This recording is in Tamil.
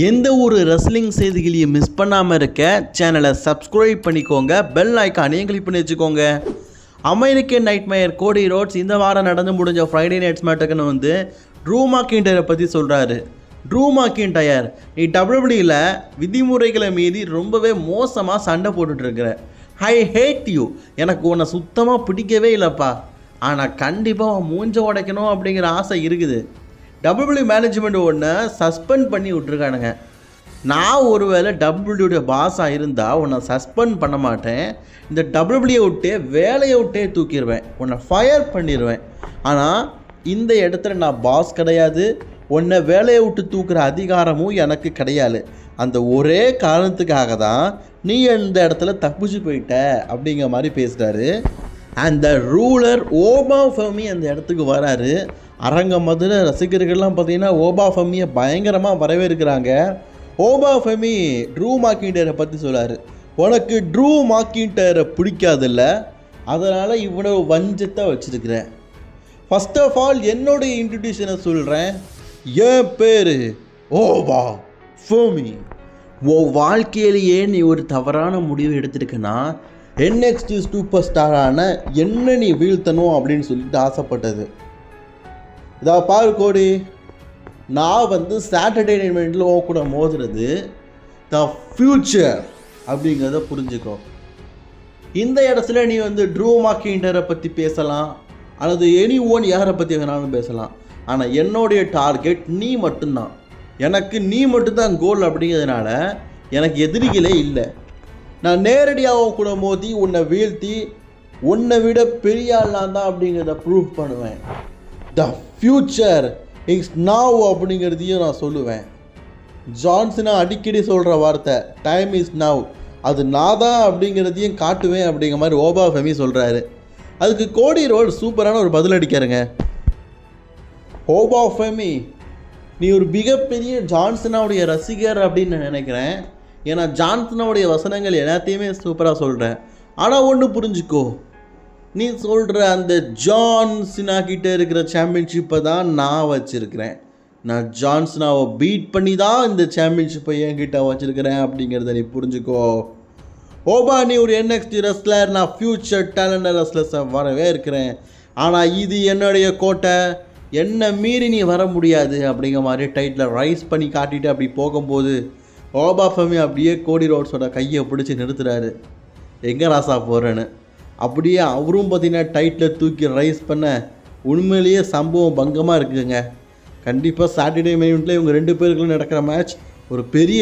எந்த ஒரு ரெஸ்லிங் செய்திகளையும் மிஸ் பண்ணாமல் இருக்க சேனலை சப்ஸ்கிரைப் பண்ணிக்கோங்க. பெல் ஐக்கானையும் கிளிக் பண்ணி வச்சுக்கோங்க. அமெரிக்கன் நைட்மேயர் கோடி ரோட்ஸ் இந்த வாரம் நடந்து முடிஞ்ச ஃப்ரைடே நைட்ஸ் மேட்டுக்குன்னு வந்து ட்ரூ மாக்கின்டரை பற்றி சொல்கிறாரு ட்ரூ மாக்கின்டயர் நீ டபிள்யூபிடியில் விதிமுறைகளை மீறி ரொம்பவே மோசமாக சண்டை போட்டுட்ருக்குற ஐ ஹேட் யூ எனக்கு உன்னை சுத்தமாக பிடிக்கவே இல்லைப்பா. ஆனால் கண்டிப்பாக உன் மூஞ்ச உடைக்கணும் அப்படிங்கிற ஆசை இருக்குது. டபிள்யூ மேனேஜ்மெண்ட் ஒன்று சஸ்பெண்ட் பண்ணி விட்ருக்கானுங்க நான் ஒருவேளை டபிள்யூடைய பாஸாக இருந்தால் உன்னை சஸ்பெண்ட் பண்ண மாட்டேன். இந்த டபிள்யூபிள்யூ விட்டே வேலையை விட்டே தூக்கிடுவேன். உன்னை ஃபயர் பண்ணிடுவேன். ஆனால் இந்த இடத்துல நான் பாஸ் கிடையாது. உன்னை வேலையை விட்டு தூக்குற அதிகாரமும் எனக்கு கிடையாது. அந்த ஒரே காரணத்துக்காக தான் நீ இந்த இடத்துல தப்பிச்சு போயிட்ட அப்படிங்கிற மாதிரி பேசுகிறாரு அந்த ரூலர் ஓபா ஃபமி அந்த இடத்துக்கு வராரு. அரங்க மதுரை ரசிகர்கள்லாம் பார்த்தீங்கன்னா ஓபா ஃபமியை பயங்கரமாக வரவேற்கிறாங்க. ஓபா ஃபெமி ட்ரூ மாக்கிண்டரை பற்றி சொல்கிறார் உனக்கு ட்ரூ மாக்கிண்டரை பிடிக்காதில்ல? அதனால் இவ்வளவு வஞ்சத்தை வச்சிருக்கிறேன். ஃபஸ்ட் ஆஃப் ஆல் என்னுடைய இன்ட்ரடியூஷனை சொல்கிறேன் என் பேர் ஓபா ஃபோமி. உன் வாழ்க்கையிலேயே நீ ஒரு தவறான முடிவு எடுத்திருக்கனா என்எக்ஸ்டி சூப்பர் ஸ்டாரான என்ன நீ வீழ்த்தணும் அப்படின்னு சொல்லிட்டு ஆசைப்பட்டது. இதா பாரு கோடி. நான் வந்து சாட்டர்டைன்மெண்ட்டில் உன் கூட மோதுறது த ஃப்யூச்சர் அப்படிங்கிறத புரிஞ்சுக்கோ. இந்த இடத்துல நீ வந்து ட்ரூ மாக்கிண்டரை பற்றி பேசலாம். அல்லது எனி ஓன் யாரை பற்றி வேணாலும் பேசலாம். ஆனால் என்னுடைய டார்கெட் நீ மட்டும்தான். எனக்கு நீ மட்டும்தான் கோல் அப்படிங்கிறதுனால எனக்கு எதிரிகளே இல்லை. நான் நேரடியாக உன் கூட மோதி உன்னை வீழ்த்தி உன்னை விட பெரிய ஆள் நான் தான் அப்படிங்கிறத ப்ரூவ் பண்ணுவேன். த ஃப்யூச்சர் இஸ் நாவ் அப்படிங்கிறதையும் நான் சொல்லுவேன். ஜான்சனா அடிக்கடி சொல்கிற வார்த்தை டைம் இஸ் நவ் அது நான் தான் அப்படிங்கிறதையும் காட்டுவேன் அப்படிங்கிற மாதிரி ஓபா ஃபெமி சொல்கிறாரு அதுக்கு கோடி ரோல் சூப்பரான ஒரு பதில் அடிக்காருங்க ஓபா ஃபெமி நீ ஒரு மிகப்பெரிய ஜான்சனாவுடைய ரசிகர் அப்படின்னு நான் நினைக்கிறேன். ஏன்னா ஜான்சனாவுடைய வசனங்கள் எல்லாத்தையுமே சூப்பராக சொல்கிறேன் ஆனால் ஒன்று புரிஞ்சுக்கோ. நீ சொல்கிற அந்த ஜான் சினா கிட்டே இருக்கிற சாம்பியன்ஷிப்பை தான் நான் வச்சுருக்கிறேன். நான் ஜான்சனாவை பீட் பண்ணி தான் இந்த சாம்பியன்ஷிப்பை என்கிட்ட வச்சுருக்கிறேன் அப்படிங்கிறத நீ புரிஞ்சுக்கோ. ஓபா நீ ஒரு என்எக்ஸ்டி ரெஸ்லர் நான் ஃப்யூச்சர் டேலண்ட் ரெஸ்லர்ஸை வரவே இருக்கிறேன். ஆனால் இது என்னுடைய கோட்டை. என்னை மீறி நீ வர முடியாது அப்படிங்கிற மாதிரி டைட்டில் ரைஸ் பண்ணி காட்டிட்டு அப்படி போகும்போது ஓபா ஃபமி அப்படியே கோடி ரோட்ஸோட கையை பிடிச்சி நிறுத்துறாரு. எங்கே ராசா போகிறேன்னு அப்படியே அவரும் பார்த்தீங்கன்னா டைட்டில் தூக்கி ரைஸ் பண்ண உண்மையிலேயே சம்பவம் பங்கமாக இருக்குதுங்க கண்டிப்பாக சாட்டர்டே மெயின்ட்டில் இவங்க ரெண்டு பேருக்குள்ள நடக்கிற மேட்ச் ஒரு பெரிய